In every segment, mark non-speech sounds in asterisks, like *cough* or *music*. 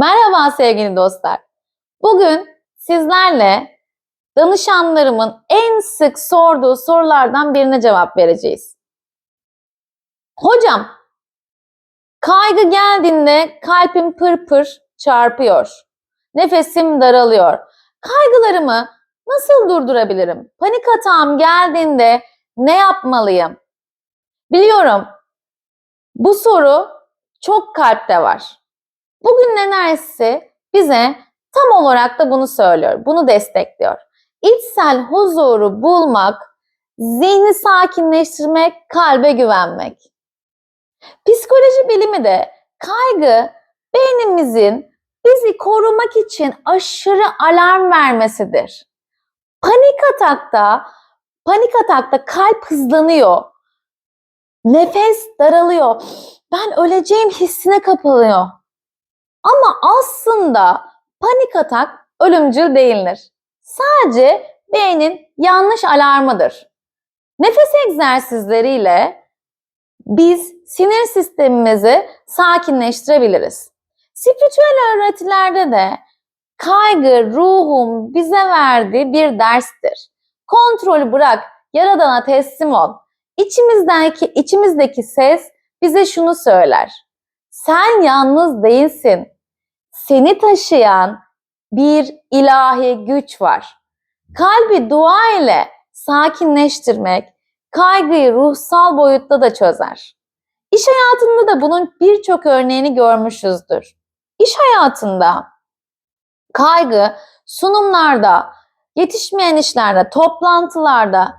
Merhaba sevgili dostlar. Bugün sizlerle danışanlarımın en sık sorduğu sorulardan birine cevap vereceğiz. Hocam, kaygı geldiğinde kalbim pır pır çarpıyor. Nefesim daralıyor. Kaygılarımı nasıl durdurabilirim? Panik atağım geldiğinde ne yapmalıyım? Biliyorum bu soru çok kalpte var. Bugün enerjisi bize tam olarak da bunu söylüyor, bunu destekliyor. İçsel huzuru bulmak, zihni sakinleştirmek, kalbe güvenmek. Psikoloji bilimi de kaygı beynimizin bizi korumak için aşırı alarm vermesidir. Panik atakta, panik atakta kalp hızlanıyor. Nefes daralıyor. Ben öleceğim hissine kapılıyor. Aslında panik atak ölümcül değildir. Sadece beynin yanlış alarmıdır. Nefes egzersizleriyle biz sinir sistemimizi sakinleştirebiliriz. Spiritüel öğretilerde de kaygı ruhun bize verdiği bir derstir. Kontrolü bırak, yaradana teslim ol. İçimizdeki, içimizdeki ses bize şunu söyler. Sen yalnız değilsin. Seni taşıyan bir ilahi güç var. Kalbi dua ile sakinleştirmek kaygıyı ruhsal boyutta da çözer. İş hayatında da bunun birçok örneğini görmüşüzdür. İş hayatında kaygı sunumlarda, yetişmeyen işlerde, toplantılarda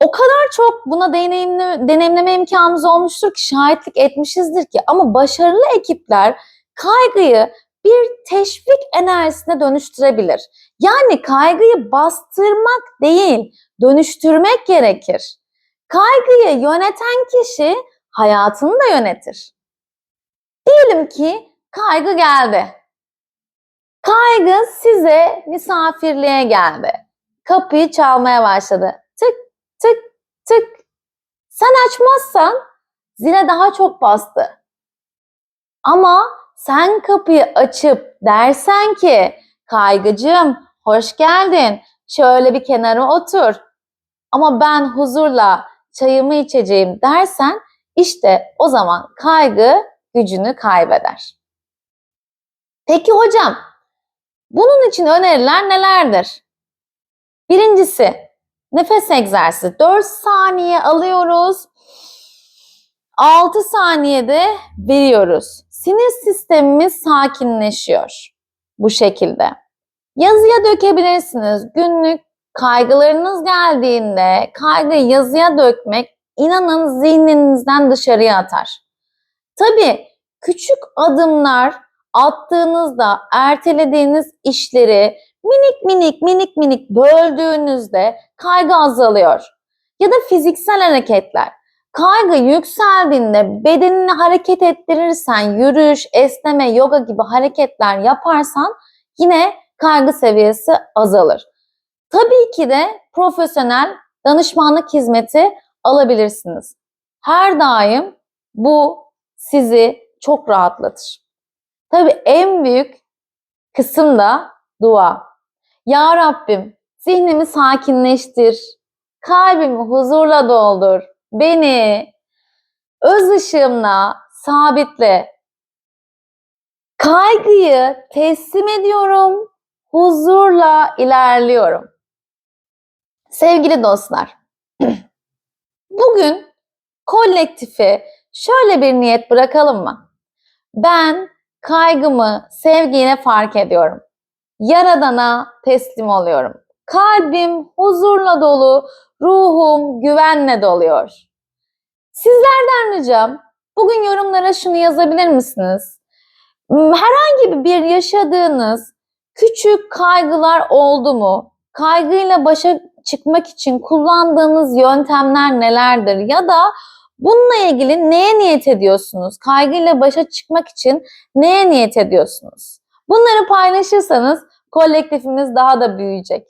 o kadar çok buna deneyimle, deneyimleme imkanımız olmuştur ki şahitlik etmişizdir ki ama başarılı ekipler kaygıyı bir teşvik enerjisine dönüştürebilir. Yani kaygıyı bastırmak değil, dönüştürmek gerekir. Kaygıyı yöneten kişi hayatını da yönetir. Diyelim ki kaygı geldi. Kaygı size misafirliğe geldi. Kapıyı çalmaya başladı. Tık tık tık. Sen açmazsan zile daha çok bastı. Ama sen kapıyı açıp dersen ki kaygıcım hoş geldin. Şöyle bir kenara otur. Ama ben huzurla çayımı içeceğim. dersen işte o zaman kaygı gücünü kaybeder. Peki hocam bunun için öneriler nelerdir? Birincisi nefes egzersizi. 4 saniye alıyoruz 6 saniyede veriyoruz. Sinir sistemimiz sakinleşiyor bu şekilde. Yazıya dökebilirsiniz. Günlük kaygılarınız geldiğinde kaygıyı yazıya dökmek inanın zihninizden dışarıya atar. Tabii küçük adımlar attığınızda ertelediğiniz işleri minik minik minik minik böldüğünüzde kaygı azalıyor. Ya da fiziksel hareketler. Kaygı yükseldiğinde bedenini hareket ettirirsen, yürüyüş, esneme, yoga gibi hareketler yaparsan yine kaygı seviyesi azalır. Tabii ki de profesyonel danışmanlık hizmeti alabilirsiniz. Her daim bu sizi çok rahatlatır. Tabii en büyük kısım da dua. Ya Rabbim zihnimi sakinleştir, kalbimi huzurla doldur, beni öz ışığımla sabitle. Kaygıyı teslim ediyorum, huzurla ilerliyorum. Sevgili dostlar, *clears throat* bugün kolektifi şöyle bir niyet bırakalım mı? Ben kaygımı sevgiyle fark ediyorum. Yaradana teslim oluyorum. Kalbim huzurla dolu, ruhum güvenle doluyor. Sizlerden ricam bugün yorumlara şunu yazabilir misiniz? Herhangi bir yaşadığınız küçük kaygılar oldu mu? Kaygıyla başa çıkmak için kullandığınız yöntemler nelerdir? Ya da bununla ilgili neye niyet ediyorsunuz? Kaygıyla başa çıkmak için neye niyet ediyorsunuz? Bunları paylaşırsanız kolektifimiz daha da büyüyecek.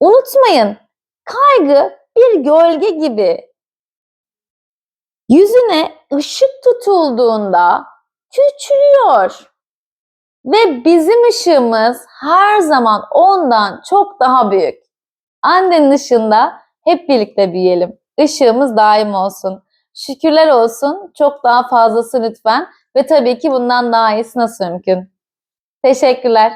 Unutmayın, kaygı bir gölge gibi. Yüzüne ışık tutulduğunda küçülüyor. Ve bizim ışığımız her zaman ondan çok daha büyük. Annenin ışığında hep birlikte büyüyelim. Işığımız daim olsun. Şükürler olsun. Çok daha fazlası lütfen. Ve tabii ki bundan daha iyisi nasıl mümkün? Teşekkürler.